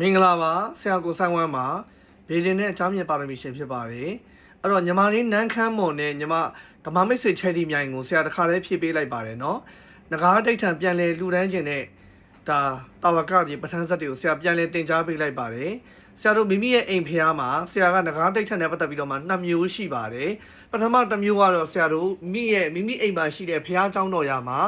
မင်္ဂလာပါဆရာကိုဆိုင်ဝမ်းပါဗီဒီနဲ့အချားမြတ်ပါရမီရှင်ဖြစ်ပါတယ်အဲ့တော့ညီမလေးနန်းခမ်းမွန်နဲ့ညီမဓမ္မမိတ်ဆွေချဲတီမြိုင်ကိုဆရာတခါတည်းဖြည့်ပေးလိုက်ပါတယ်နော်ငကားဒိတ်ထံပြန်လဲလှူဒန်းခြင်းနဲ့ဒါတာဝကကြီးပဋ္ဌာန်းဆက်တွေကိုဆရာပြန်လဲတင် जा ပေးလိုက်ပါတယ်ဆရာတို့မိမိရဲ့အိမ်ဖျားမှာဆရာကငကားဒိတ်ထံနဲ့ပတ်သက်ပြီးတော့မှနှစ်မျိုးရှိပါတယ်ပထမတစ်မျိုးကတော့ဆရာတို့မိရဲ့မိမိအိမ်မှာရှိတဲ့ဖျားเจ้าတော်ရာမှာ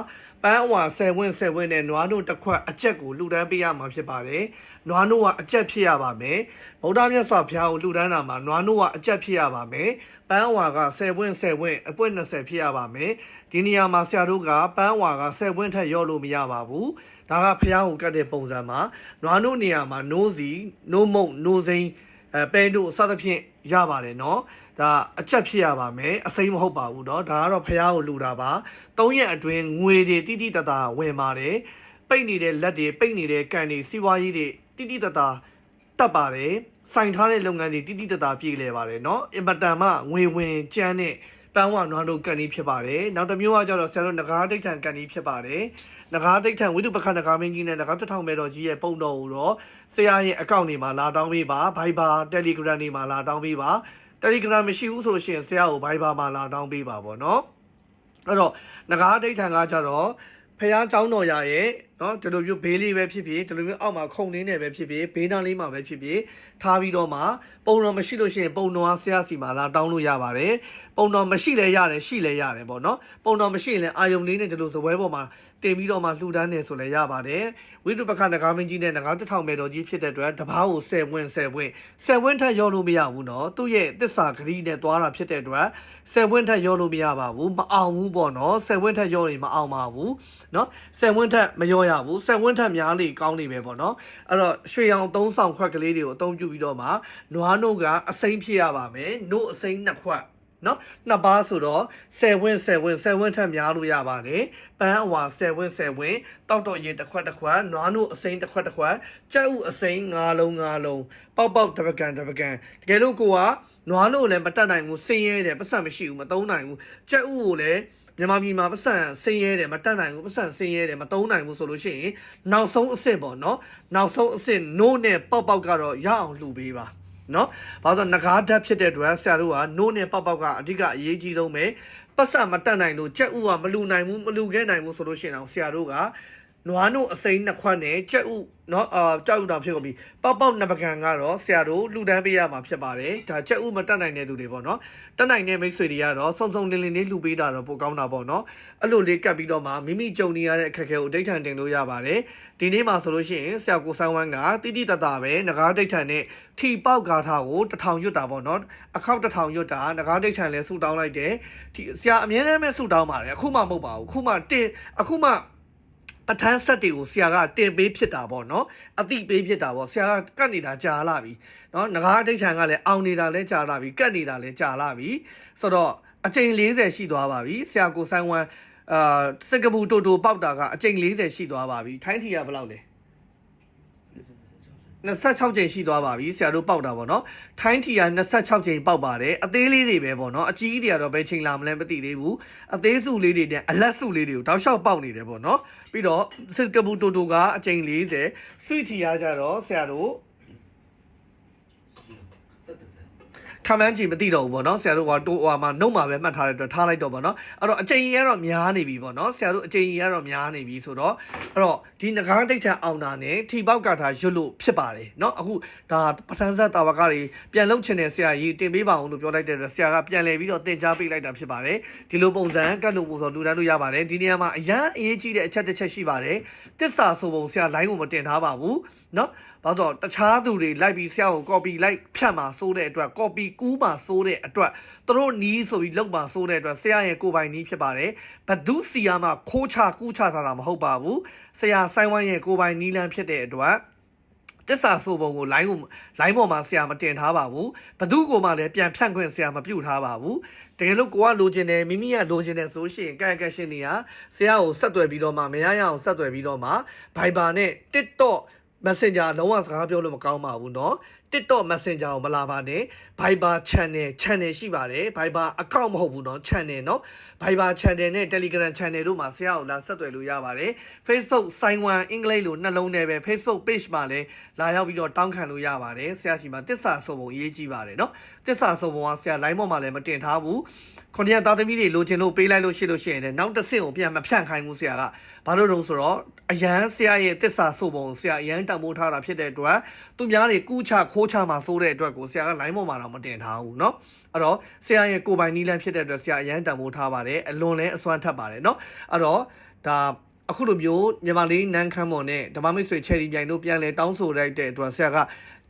ပန်းအဝါ7ဝင်း7ဝင်းနဲ့နွားတို့တစ်ခွက်အချက်ကိုလှူဒန်းပေးရမှာဖြစ်ပါတယ်နွားတို့ကအချက်ဖြစ်ရပါမယ်ဗုဒ္ဓမြတ်စွာဘုရားကိုလှူဒန်းတာမှာနွားတို့ကအချက်ဖြစ်ရပါမယ်ပန်းအဝါက7ဝင်း7ဝင်းအပွင့်20ဖြစ်ရပါမယ်ဒီနေရာမှာဆရာတို့ကပန်းအဝါက7ဝင်းထက်ရော့လို့မရပါဘူးဒါကဘုရားကိုကတ်တဲ့ပုံစံမှာနွားတို့နေရာမှာနိုးစီနိုးမုံနိုးစိမ်းအဲပဲတို့စသဖြင့် ရပါတယ်နော်ဒါအချက်ဖြစ်ရပါမယ်အစိမ်းမဟုတ်ပါဘူးเนาะဒါကတော့ဖះကိုလူတာပါ၃ရက်အတွင်းငွေတွေတိတိတတာဝင်ပါတယ်ပိတ်နေတဲ့လက်တွေပိတ်နေတဲ့ကန်တွေစီးပွားရေးတွေတိတိတတာတက်ပါတယ်စိုင်ထားတဲ့လုပ်ငန်းတွေတိတိတတာပြည်လဲပါတယ်เนาะအင်မတန်မှငွေဝင်ကျန်းတဲ့ ပန်းဝနွားတို့ကန်ကြီးဖြစ်ပါတယ်နောက်တစ်မျိုးကကျတော့ဆရာတို့ငကားဒိတ်ထန်ကန်ကြီးဖြစ်ပါတယ်ငကားဒိတ်ထန်ဝိတုပခဏငကားမင်းကြီးနဲ့ငကားတစ်ထောင်မဲတော်ကြီးရဲ့ပုံတော်ကိုတော့ဆရာရဲ့အကောင့်တွေမှာလာတောင်းပေးပါ Viber Telegram တွေမှာလာတောင်းပေးပါ Telegram မရှိဘူးဆိုလို့ရှိရင်ဆရာကို Viber မှာလာတောင်းပေးပါပေါ့နော်အဲ့တော့ငကားဒိတ်ထန်ကကျတော့ဖះเจ้าတော်ရရဲ့ နော်ဒီလိုမျိုးဘေးလေးပဲဖြစ်ဖြစ်ဒီလိုမျိုးအောက်မှာခုံနေနေပဲဖြစ်ဖြစ်ဘေးနားလေးမှာပဲဖြစ်ဖြစ်ထားပြီးတော့မှပုံတော်မရှိလို့ရှိရင်ပုံတော်ဆရာစီမှာလာတောင်းလို့ရပါတယ်ပုံတော်မရှိလဲရတယ်ရှိလဲရတယ်ပေါ့နော်ပုံတော်မရှိရင်အာယုံလေးနဲ့ဒီလိုစပွဲပေါ်မှာတင်ပြီးတော့မှလှူဒန်းနေဆိုလဲရပါတယ်ဝိတုပခနဂါမင်းကြီးနဲ့နဂါတထောင်မဲ့တော်ကြီးဖြစ်တဲ့အတွက်တပားကို10ဝင်း10ဝင်း10ဝင်းထပ်ရောလို့မရဘူးနော်သူ့ရဲ့တစ္ဆာဂရီနဲ့သွားတာဖြစ်တဲ့အတွက်10ဝင်းထပ်ရောလို့မရပါဘူးမအောင်ဘူးပေါ့နော်10ဝင်းထပ်ရောရင်မအောင်ပါဘူးနော်10ဝင်းထပ်မရောရဘူးဆက်ဝန်းထက်များလေကောင်းနေပဲပေါ့နော်အဲ့တော့ရွှေရောင်သုံးဆောင်ခွက်ကလေးတွေကိုအသုံးပြုပြီးတော့မှနွားနို့ကအစိမ့်ဖြစ်ရပါမယ်နို့အစိမ့်နှစ်ခွက်နော်နှစ်ပါးဆိုတော့7ဝင်း7ဝင်း7ဝင်းထက်များလို့ရပါတယ်ပန်းအဝါ7ဝင်း7ဝင်းတောက်တော့ရေတစ်ခွက်တစ်ခွက်နွားနို့အစိမ့်တစ်ခွက်တစ်ခွက်ကြက်ဥအစိမ့်၅လုံး၅လုံးပေါက်ပေါက်တပကံတပကံတကယ်လို့ကိုကနွားနို့လည်းမတတ်နိုင်ဘူးဆင်းရဲတယ်ပတ်စံမရှိဘူးမသုံးနိုင်ဘူးကြက်ဥကိုလည်း မြန်မာပြည်မှာပတ်စံစင်းရဲတယ်မတက်နိုင်ဘူးပတ်စံစင်းရဲတယ်မသုံးနိုင်ဘူးဆိုလို့ရှိရင်နောက်ဆုံးအဆင့်ပေါ့နော်နောက်ဆုံးအဆင့်နို့နဲ့ပေါက်ပေါက်ကတော့ရအောင်လှူပေးပါနော်။ဘာလို့လဲငကားဓာတ်ဖြစ်တဲ့အတွက်ဆရာတို့ကနို့နဲ့ပေါက်ပေါက်ကအဓိကအရေးကြီးဆုံးပဲပတ်စံမတက်နိုင်လို့ကြက်ဥကမလူနိုင်ဘူးမလူခဲ့နိုင်ဘူးဆိုလို့ရှိရင်အောင်ဆရာတို့က နွားနို့အစိမ်းနှစ်ခွက်နဲ့ကြက်ဥနော်အာကြောက်ဥတောင်ဖြစ်ကုန်ပြီပေါက်ပေါက်နှစ်ပကံကတော့ဆရာတို့လှူဒန်းပေးရမှာဖြစ်ပါတယ်ဒါကြက်ဥမတက်နိုင်တဲ့သူတွေပေါ့နော်တက်နိုင်တဲ့မိတ်ဆွေတွေကတော့စုံစုံလင်းလင်းလေးလှူပေးတာတော့ပိုကောင်းတာပေါ့နော်အဲ့လိုလေးကပ်ပြီးတော့မှမိမိကြုံနေရတဲ့အခက်အခဲကိုဒိဋ္ဌံတင်လို့ရပါတယ်ဒီနေ့မှာဆိုလို့ရှိရင်ဆရာကိုဆိုင်ဝမ်းကတိတိတတ်တာပဲငကားဒိဋ္ဌံနဲ့ထီပေါက်ဂါထာကိုတထောင်ရွတ်တာပေါ့နော်အခောက်တထောင်ရွတ်တာငကားဒိဋ္ဌံလဲဆူတောင်းလိုက်တယ်ဒီဆရာအမြဲတမ်းပဲဆူတောင်းပါတယ်အခုမှမဟုတ်ပါဘူးအခုမှတင်အခုမှ ပဋ္ဌာန်းဆက်တွေကိုဆရာကတင်ပေးဖြစ်တာပေါ့နော်အတိပေးဖြစ်တာပေါ့ဆရာကကတ်နေတာကြာလာပြီနော်ငကားအဋ္ဌံကလည်းအောင်နေတာလည်းကြာလာပြီကတ်နေတာလည်းကြာလာပြီဆိုတော့အချိန်40ရှိသွားပါပြီဆရာကိုဆိုင်ဝမ်အာစင်ကာပူတိုတိုပေါက်တာကအချိန်40ရှိသွားပါပြီထိုင်းထီကဘယ်လောက်လဲ 26ချိန်ရှိသွားပါပြီဆရာတို့ပေါက်တာပေါ့နော်ထိုင်းထီက26ချိန်ပေါက်ပါတယ်အသေးလေးတွေပဲပေါ့နော်အကြီးကြီးတွေကတော့ဘယ်ချိန်လာမလဲမသိသေးဘူးအသေးစုလေးတွေနဲ့အလက်စုလေးတွေကိုတောက်လျှောက်ပေါက်နေတယ်ပေါ့နော်ပြီးတော့စင်ကာပူတိုတိုကအချိန်40ဆွီထီကကြတော့ဆရာတို့ ခံမှန်းချင်မသိတော့ဘူးပေါ့နော်ဆရာတို့ကတိုးဟွာမှာနှုတ်မှာပဲမှတ်ထားတဲ့အတွက်ထားလိုက်တော့ပေါ့နော်အဲ့တော့အချိန်ကြီးကတော့များနေပြီပေါ့နော်ဆရာတို့အချိန်ကြီးကတော့များနေပြီဆိုတော့အဲ့တော့ဒီငကားဒိတ်ထန်အောင်တာနဲ့ထီပေါက်ကထားရွတ်လို့ဖြစ်ပါတယ်နော်အခုဒါပထမဆက်တာဝကတွေပြန်လုံချင်တဲ့ဆရာကြီးတင်ပေးပါအောင်လို့ပြောလိုက်တဲ့အတွက်ဆရာကပြန်လဲပြီးတော့တင်ကြားပေးလိုက်တာဖြစ်ပါတယ်ဒီလိုပုံစံကတ်လို့ပုံစံလူတန်းလို့ရပါတယ်ဒီနေရာမှာအရန်အရေးကြီးတဲ့အချက်တစ်ချက်ရှိပါတယ်တစ္ဆာဆိုပုံဆရာလိုင်းကိုမတင်ထားပါဘူး နော်ဘာလို့တခြားသူတွေလိုက်ပြီးဆရာကို copy လိုက်ဖြတ်မှာစိုးတဲ့အတွက် copy ကူးမှာစိုးတဲ့အတွက်သူတို့နီးဆိုပြီးလောက်မှာစိုးတဲ့အတွက်ဆရာရဲ့ကိုပိုင်နီးဖြစ်ပါတယ်ဘသူစီယာမှာခိုးချကူးချထားတာမဟုတ်ပါဘူးဆရာဆိုင်ဝိုင်းရဲ့ကိုပိုင်နီးလန်းဖြစ်တဲ့အတွက်တစ္ဆာဆိုပုံကို line ကို line ပေါ်မှာဆရာမတင်ထားပါဘူးဘသူကိုမှလည်းပြန်ဖြန့်ခွင့်ဆရာမပြုတ်ထားပါဘူးတကယ်လို့ကိုကလိုချင်တယ်မိမိကလိုချင်တယ်ဆိုရှင်ကန့်ကန့်ရှင်နေရဆရာကိုဆက်သွယ်ပြီးတော့မှမရရအောင်ဆက်သွယ်ပြီးတော့မှ Viber နဲ့ TikTok Messenger လုံးဝစကားပြောလို့မကောင်းပါဘူးเนาะ TikTok Messenger ကိုမလာပါနဲ့ Viber Channel Channel ရှိပါတယ် Viber account မဟုတ်ဘူးเนาะ Channel เนาะ Viber Channel နဲ့ Telegram Channel တို့မှာဆရာကိုလာဆက်သွယ်လို့ရပါတယ် Facebook စိုင်းဝမ်အင်္ဂလိပ်လိုနှလုံးနဲ့ပဲ Facebook page မှာလည်းလာရောက်ပြီးတော့တောင်းခံလို့ရပါတယ်ဆရာစီမှာတစ္ဆာစုံပုံအရေးကြီးပါတယ်เนาะတစ္ဆာစုံပုံကဆရာ line ပေါ်မှာလည်းမတင်ထားဘူးခုနှစ်ရက်သားသမီးတွေလိုချင်လို့ပေးလိုက်လို့ရှိလို့ရှိရင်လည်းနောက်တစ်ဆင့်ကိုပြန်မဖြန့်ခိုင်းဘူးဆရာကဘာလို့လဲဆိုတော့အရန်ဆရာရဲ့တစ္ဆာစုံပုံဆရာအရန်တံမိုးထားတာဖြစ်တဲ့အတွက်သူများတွေကူးချခိုး ချမှာစိုးတဲ့အတွက်ကိုဆရာက line ပေါ်မှာတော့မတင်ထားဘူးเนาะအဲ့တော့ဆရာရဲ့ကိုယ်ပိုင်နီးလန်းဖြစ်တဲ့အတွက်ဆရာအရန်တံမိုးထားပါတယ်အလွန်လည်းအစွမ်းထပ်ပါတယ်เนาะအဲ့တော့ဒါအခုလိုမျိုးညီမလေးနန်းခမ်းမော်နဲ့ဓမ္မမိတ်ဆွေချယ်ရီပြိုင်တို့ပြန်လဲတောင်းဆိုလိုက်တဲ့အတွက်ဆရာက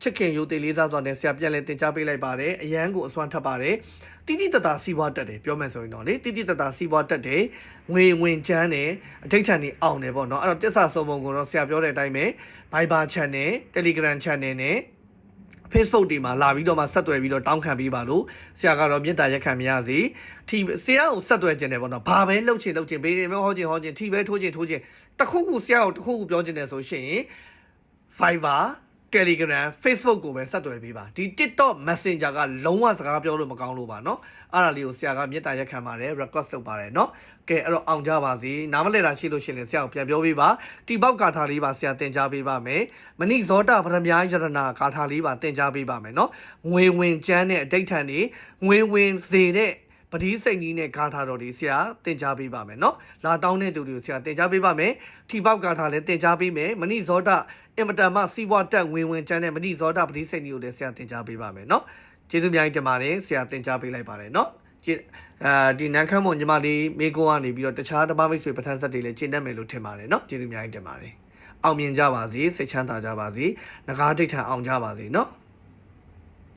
ချစ်ခင်ရိုသေလေးစားစွာနဲ့ဆရာပြန်လဲတင် जा ပေးလိုက်ပါတယ်အရန်ကိုအစွမ်းထပ်ပါတယ်တိတိတတာစီးပွားတက်တယ်ပြောမယ်ဆိုရင်တော့လေတိတိတတာစီးပွားတက်တယ်ငွေဝင်ချမ်းတယ်အထိတ်ထန်နေအောင်တယ်ပေါ့နော်အဲ့တော့တစ္ဆာစုံပုံကိုတော့ဆရာပြောတဲ့အတိုင်းပဲ Viber Channel Telegram Channel နဲ့ Facebook တွေမှာလာပြီးတော့မှဆက်သွယ်ပြီးတော့တောင်းခံပေးပါလို့ဆရာကတော့မေတ္တာရက်ခံမရစေထီဆရာကိုဆက်သွယ်ခြင်းတယ်ပေါ့နော်ဘာပဲလှုပ်ချင်လှုပ်ချင်ပေးတယ်မဟောချင်ဟောချင်ထီပဲထိုးချင်ထိုးချင်တခုခုဆရာကိုတခုခုပြောချင်တယ်ဆိုရှင် Fiverr Telegram Facebook ကိုပဲဆက်သွယ်ပေးပါဒီ TikTok Messenger ကလုံးဝစကားပြောလို့မကောင်းလို့ပါเนาะအဲ့ဒါလေးကိုဆရာကမေတ္တာရက်ခံပါတယ် request လုပ်ပါတယ်เนาะကဲအဲ့တော့အောင်ကြပါစေနားမလည်တာရှိလို့ရှင်လည်းဆရာကိုပြန်ပြောပေးပါတီပေါက်ကာထာလေးပါဆရာသင်ကြားပေးပါမယ်မဏိဇောတာပရမယယတနာကာထာလေးပါသင်ကြားပေးပါမယ်เนาะငွေဝင်ကျမ်းတဲ့အဋ္ဌဌံနေငွေဝင်စေတဲ့ ပတိစိတ်ကြီးနဲ့ဂါထာတော်တွေဆရာသင်ကြားပေးပါမယ်နော်လာတောင်းတဲ့သူတွေကိုဆရာသင်ကြားပေးပါမယ်ထီပေါက်ဂါထာလည်းသင်ကြားပေးမယ်မဏိဇောတအင်မတန်မှစီးပွားတက်ဝင်ဝင်ကျန်းတဲ့မဏိဇောတပတိစိတ်ကြီးကိုလည်းဆရာသင်ကြားပေးပါမယ်နော်ကျေးဇူးများကြီးတင်ပါတယ်ဆရာသင်ကြားပေးလိုက်ပါတယ်နော်အဲဒီနန်းခမ်းမွန်ညီမလေးမေကုန်းကနေပြီးတော့တခြားတပါးမိတ်ဆွေပဋ္ဌာန်းဆက်တွေလည်းရှင်းတတ်မယ်လို့ထင်ပါတယ်เนาะကျေးဇူးများကြီးတင်ပါတယ်အောင်မြင်ကြပါစေစိတ်ချမ်းသာကြပါစေငကားဒိဋ္ဌံအောင်ကြပါစေเนาะ